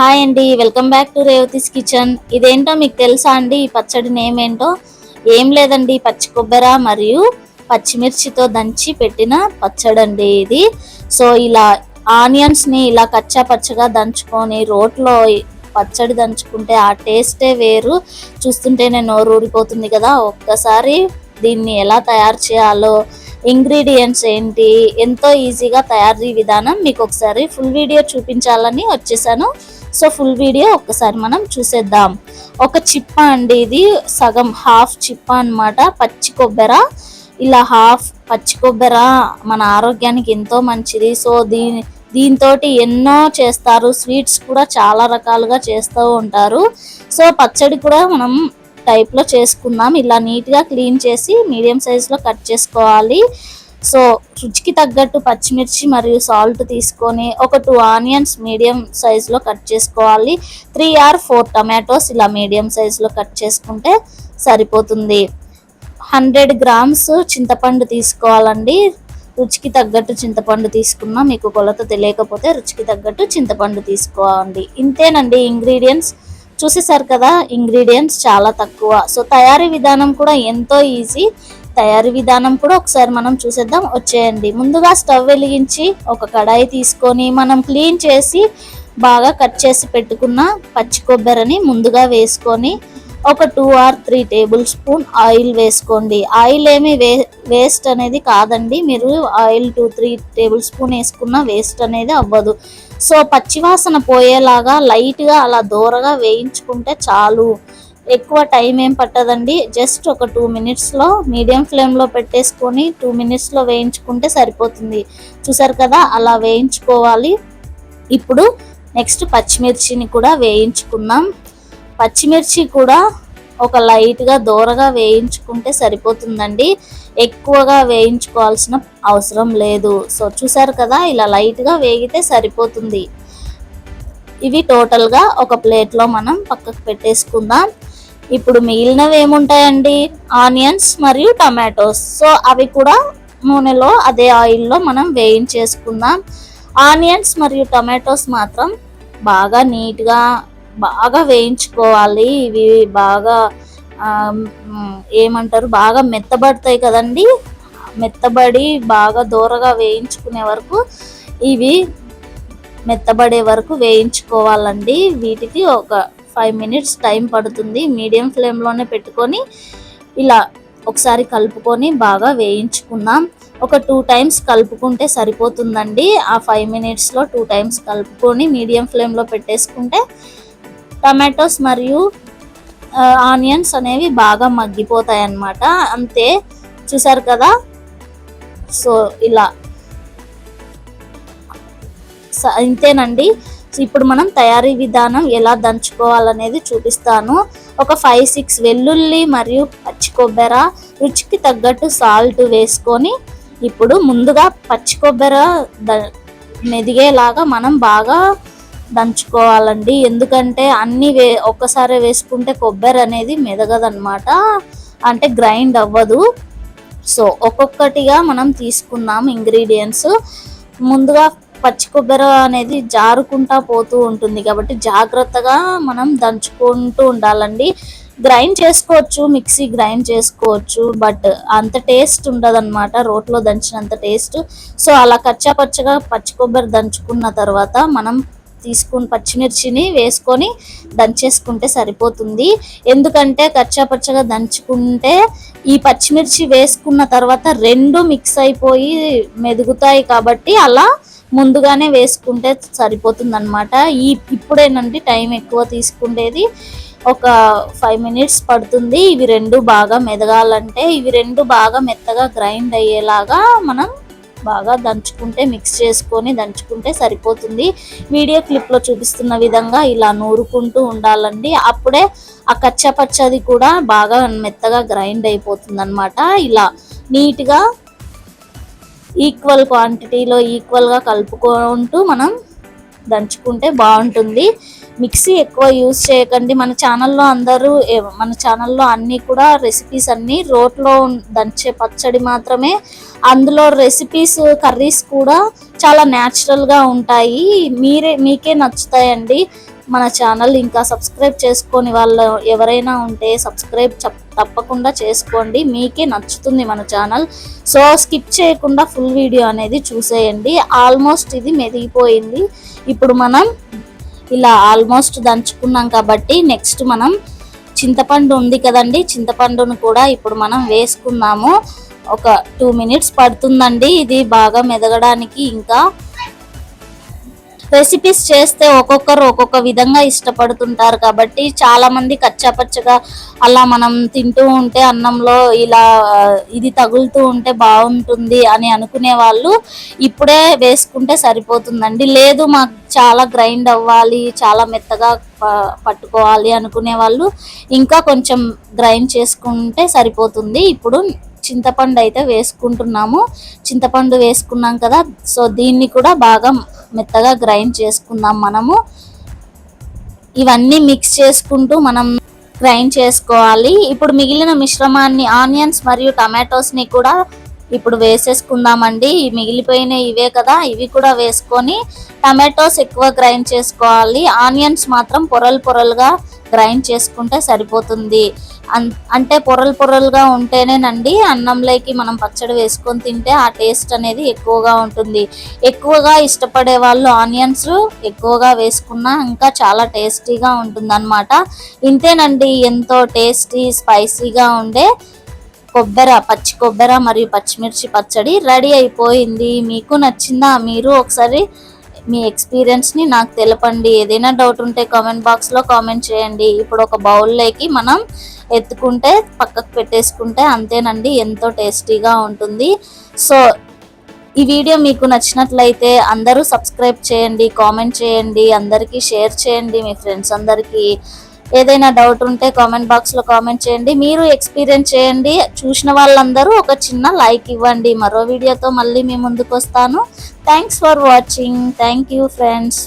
Hi అండి welcome back to Revathi's kitchen. ఇదేంటో మీకు తెలుసా అండి ఈ పచ్చడి నేమ్ ఏంటో ఏం లేదండి పచ్చి కొబ్బరి మరియు పచ్చిమిర్చితో దంచి పెట్టిన పచ్చడి అండి ఇది. సో ఇలా ఆనియన్స్ని ఇలా కచ్చా పచ్చగా దంచుకొని రోట్లో పచ్చడి దంచుకుంటే ఆ టేస్టే వేరు. చూస్తుంటేనే నోరు ఊరిపోతుంది కదా. ఒక్కసారి దీన్ని ఎలా తయారు చేయాలో ఇంగ్రీడియంట్స్ ఏంటి ఎంతో ఈజీగా తయారీ విధానం మీకు ఒకసారి ఫుల్ వీడియో చూపించాలని వచ్చేసాను. సో ఫుల్ వీడియో ఒక్కసారి మనం చూసేద్దాం. ఒక చిప్ప అండి ఇది సగం హాఫ్ చిప్ప అనమాట పచ్చి కొబ్బరి. ఇలా హాఫ్ పచ్చి కొబ్బరి మన ఆరోగ్యానికి ఎంతో మంచిది. సో దీని దీంతో ఎన్నో చేస్తారు స్వీట్స్ కూడా చాలా రకాలుగా చేస్తూ ఉంటారు. సో పచ్చడి కూడా మనం టైప్లో చేసుకుందాం. ఇలా నీట్గా క్లీన్ చేసి మీడియం సైజులో కట్ చేసుకోవాలి. సో రుచికి తగ్గట్టు పచ్చిమిర్చి మరియు సాల్ట్ తీసుకొని ఒక టూ ఆనియన్స్ మీడియం సైజులో కట్ చేసుకోవాలి. త్రీ ఆర్ ఫోర్ టమాటోస్ ఇలా మీడియం సైజులో కట్ చేసుకుంటే సరిపోతుంది. హండ్రెడ్ గ్రామ్స్ చింతపండు తీసుకోవాలండి. రుచికి తగ్గట్టు చింతపండు తీసుకున్నా మీకు కొలత తెలియకపోతే రుచికి తగ్గట్టు చింతపండు తీసుకోవాలి ఇంతేనండి ఇంగ్రీడియంట్స్. చూసేసారు కదా ఇంగ్రీడియంట్స్ చాలా తక్కువ. సో తయారీ విధానం కూడా ఎంతో ఈజీ. తయారీ విధానం కూడా ఒకసారి మనం చూసేద్దాం. వచ్చేయండి. ముందుగా స్టవ్ వెలిగించి ఒక కడాయి తీసుకొని మనం క్లీన్ చేసి బాగా కట్ చేసి పెట్టుకున్న పచ్చి కొబ్బరిని ముందుగా వేసుకొని ఒక two or three tablespoon oil వేసుకోండి. ఆయిల్ ఏమి వే వేస్ట్ అనేది కాదండి. మీరు oil two three tablespoon వేసుకున్న వేస్ట్ అనేది అవ్వదు. సో పచ్చివాసన పోయేలాగా లైట్గా అలా దూరగా వేయించుకుంటే చాలు. ఎక్కువ టైం ఏం పట్టదండి. జస్ట్ ఒక టూ మినిట్స్లో మీడియం ఫ్లేమ్లో పెట్టేసుకొని టూ మినిట్స్లో వేయించుకుంటే సరిపోతుంది. చూసారు కదా అలా వేయించుకోవాలి. ఇప్పుడు నెక్స్ట్ పచ్చిమిర్చిని కూడా వేయించుకుందాం. పచ్చిమిర్చి కూడా ఒక లైట్గా దూరగా వేయించుకుంటే సరిపోతుందండి. ఎక్కువగా వేయించుకోవాల్సిన అవసరం లేదు. సో చూసారు కదా ఇలా లైట్గా వేగితే సరిపోతుంది. ఇవి టోటల్గా ఒక ప్లేట్లో మనం పక్కకు పెట్టేసుకుందాం. ఇప్పుడు మిగిలినవి ఏముంటాయండి? ఆనియన్స్ మరియు టమాటోస్. సో అవి కూడా నూనెలో అదే ఆయిల్లో మనం వేయించేసుకుందాం. ఆనియన్స్ మరియు టమాటోస్ మాత్రం బాగా నీట్గా బాగా వేయించుకోవాలి. ఇవి బాగా ఏమంటారు? బాగా మెత్తబడతాయి కదండి? మెత్తబడి బాగా దూరగా వేయించుకునే వరకు ఇవి మెత్తబడే వరకు వేయించుకోవాలండి. వీటికి ఒక ఫైవ్ మినిట్స్ టైం పడుతుంది. మీడియం ఫ్లేమ్లోనే పెట్టుకొని ఇలా ఒకసారి కలుపుకొని బాగా వేయించుకుందాం. ఒక టూ టైమ్స్ కలుపుకుంటే సరిపోతుందండి. ఆ ఫైవ్ మినిట్స్లో టూ టైమ్స్ కలుపుకొని మీడియం ఫ్లేమ్లో పెట్టేసుకుంటే టమాటోస్ మరియు ఆనియన్స్ అనేవి బాగా మగ్గిపోతాయి అన్నమాట అంతే చూసారు కదా? సో ఇలా ఇంతేనండి. ఇప్పుడు మనం తయారీ విధానం ఎలా దంచుకోవాలనేది చూపిస్తాను. ఒక ఫైవ్ సిక్స్ వెల్లుల్లి మరియు పచ్చి కొబ్బరి రుచికి తగ్గట్టు సాల్ట్ వేసుకొని ఇప్పుడు ముందుగా పచ్చి కొబ్బరి మెదిగేలాగా మనం బాగా దంచుకోవాలండి. ఎందుకంటే అన్నీ వే ఒక్కసారి వేసుకుంటే కొబ్బరి అనేది మెదగదనమాట అంటే గ్రైండ్ అవ్వదు. సో ఒక్కొక్కటిగా మనం తీసుకుందాం ఇంగ్రీడియంట్స్. ముందుగా పచ్చి కొబ్బరి అనేది జారుకుంటా పోతూ ఉంటుంది కాబట్టి జాగ్రత్తగా మనం దంచుకుంటూ ఉండాలండి. గ్రైండ్ చేసుకోవచ్చు మిక్సీ గ్రైండ్ చేసుకోవచ్చు బట్ అంత టేస్ట్ ఉండదు అనమాట రోట్లో దంచినంత టేస్ట్ సో అలా కచ్చా పచ్చగా పచ్చి కొబ్బరి దంచుకున్న తర్వాత మనం తీసుకుని పచ్చిమిర్చిని వేసుకొని దంచేసుకుంటే సరిపోతుంది. ఎందుకంటే కచ్చాపచ్చగా దంచుకుంటే ఈ పచ్చిమిర్చి వేసుకున్న తర్వాత రెండు మిక్స్ అయిపోయి మెదుగుతాయి కాబట్టి అలా ముందుగానే వేసుకుంటే సరిపోతుంది అనమాట ఈ ఇప్పుడేనండి టైం ఎక్కువ తీసుకుండేది. ఒక ఫైవ్ మినిట్స్ పడుతుంది. ఇవి రెండు బాగా మెదగాలంటే ఇవి రెండు బాగా మెత్తగా గ్రైండ్ అయ్యేలాగా మనం బాగా దంచుకుంటే మిక్స్ చేసుకొని దంచుకుంటే సరిపోతుంది. వీడియో క్లిప్లో చూపిస్తున్న విధంగా ఇలా నూరుకుంటూ ఉండాలండి. అప్పుడే ఆ కచ్చపచ్చది కూడా బాగా మెత్తగా గ్రైండ్ అయిపోతుంది ఇలా నీట్గా ఈక్వల్ క్వాంటిటీలో ఈక్వల్గా కలుపుకుంటూ మనం దంచుకుంటే బాగుంటుంది. మిక్సీ ఎక్కువ యూజ్ చేయకండి. మన ఛానల్లో అందరూ మన ఛానల్లో అన్నీ కూడా రెసిపీస్ అన్నీ రోట్లో దంచే పచ్చడి మాత్రమే. అందులో రెసిపీస్ కర్రీస్ కూడా చాలా న్యాచురల్గా ఉంటాయి. మీరే మీకే నచ్చుతాయండి. మన ఛానల్ ఇంకా సబ్స్క్రైబ్ చేసుకొని వాళ్ళు ఎవరైనా ఉంటే సబ్స్క్రైబ్ తప్పకుండా చేసుకోండి. మీకే నచ్చుతుంది మన ఛానల్. సో స్కిప్ చేయకుండా ఫుల్ వీడియో అనేది చూసేయండి. ఆల్మోస్ట్ ఇది మెదిగిపోయింది. ఇప్పుడు మనం ఇలా ఆల్మోస్ట్ దంచుకున్నాం కాబట్టి నెక్స్ట్ మనం చింతపండు ఉంది కదండి. చింతపండును కూడా ఇప్పుడు మనం వేసుకున్నాము ఒక టూ మినిట్స్ పడుతుందండి. ఇది బాగా మెదగడానికి ఇంకా రెసిపీస్ చేస్తే ఒక్కొక్కరు ఒక్కొక్క విధంగా ఇష్టపడుతుంటారు కాబట్టి చాలా మంది కచ్చాపచ్చగా అలా మనం తింటూ ఉంటే అన్నంలో ఇలా ఇది తగులుతూ ఉంటే బాగుంటుంది అని అనుకునే వాళ్ళు ఇప్పుడే వేసుకుంటే సరిపోతుందండి. లేదు మాకు చాలా గ్రైండ్ అవ్వాలి చాలా మెత్తగా ప- పట్టుకోవాలి అనుకునే వాళ్ళు ఇంకా కొంచెం గ్రైండ్ చేసుకుంటే సరిపోతుంది. ఇప్పుడు చింతపండు అయితే వేసుకుంటున్నాము. చింతపండు వేసుకున్నాం కదా సో దీన్ని కూడా బాగా మెత్తగా గ్రైండ్ చేసుకుందాం మనము. ఇవన్నీ మిక్స్ చేసుకుంటూ మనం గ్రైండ్ చేసుకోవాలి. ఇప్పుడు మిగిలిన మిశ్రమాన్ని ఆనియన్స్ మరియు టమాటోస్ని కూడా ఇప్పుడు వేసేసుకుందామండి. మిగిలిపోయిన ఇవే కదా ఇవి కూడా వేసుకొని టమాటోస్ ఎక్కువ గ్రైండ్ చేసుకోవాలి. ఆనియన్స్ మాత్రం పొరలు పొరలుగా గ్రైండ్ చేసుకుంటే సరిపోతుంది. అంటే పొరలు పొరలుగా ఉంటేనేనండి అన్నంలోకి మనం పచ్చడి వేసుకొని తింటే ఆ టేస్ట్ అనేది ఎక్కువగా ఉంటుంది. ఎక్కువగా ఇష్టపడే వాళ్ళు ఆనియన్స్ ఎక్కువగా వేసుకున్నా ఇంకా చాలా టేస్టీగా ఉంటుంది ఇంతేనండి ఎంతో టేస్టీ స్పైసీగా ఉండే కొబ్బెర పచ్చి కొబ్బరి మరియు పచ్చిమిర్చి పచ్చడి రెడీ అయిపోయింది. మీకు నచ్చిందా మీరు ఒకసారి మీ ఎక్స్పీరియన్స్ని నాకు తెలపండి. ఏదైనా డౌట్ ఉంటే కామెంట్ బాక్స్లో కామెంట్ చేయండి. ఇప్పుడు ఒక బౌల్లోకి మనం ఎత్తుకుంటే పక్కకు పెట్టేసుకుంటే అంతేనండి ఎంతో టేస్టీగా ఉంటుంది. సో ఈ వీడియో మీకు నచ్చినట్లయితే అందరూ సబ్స్క్రైబ్ చేయండి కామెంట్ చేయండి అందరికీ షేర్ చేయండి మీ ఫ్రెండ్స్ అందరికీ ఏదైనా డౌట్ ఉంటే కామెంట్ బాక్స్లో కామెంట్ చేయండి. మీరు ఎక్స్పీరియన్స్ చేయండి చూసిన వాళ్ళందరూ ఒక చిన్న లైక్ ఇవ్వండి. మరో వీడియోతో మళ్ళీ మీ ముందుకు వస్తాను thanks for watching. Thank you friends.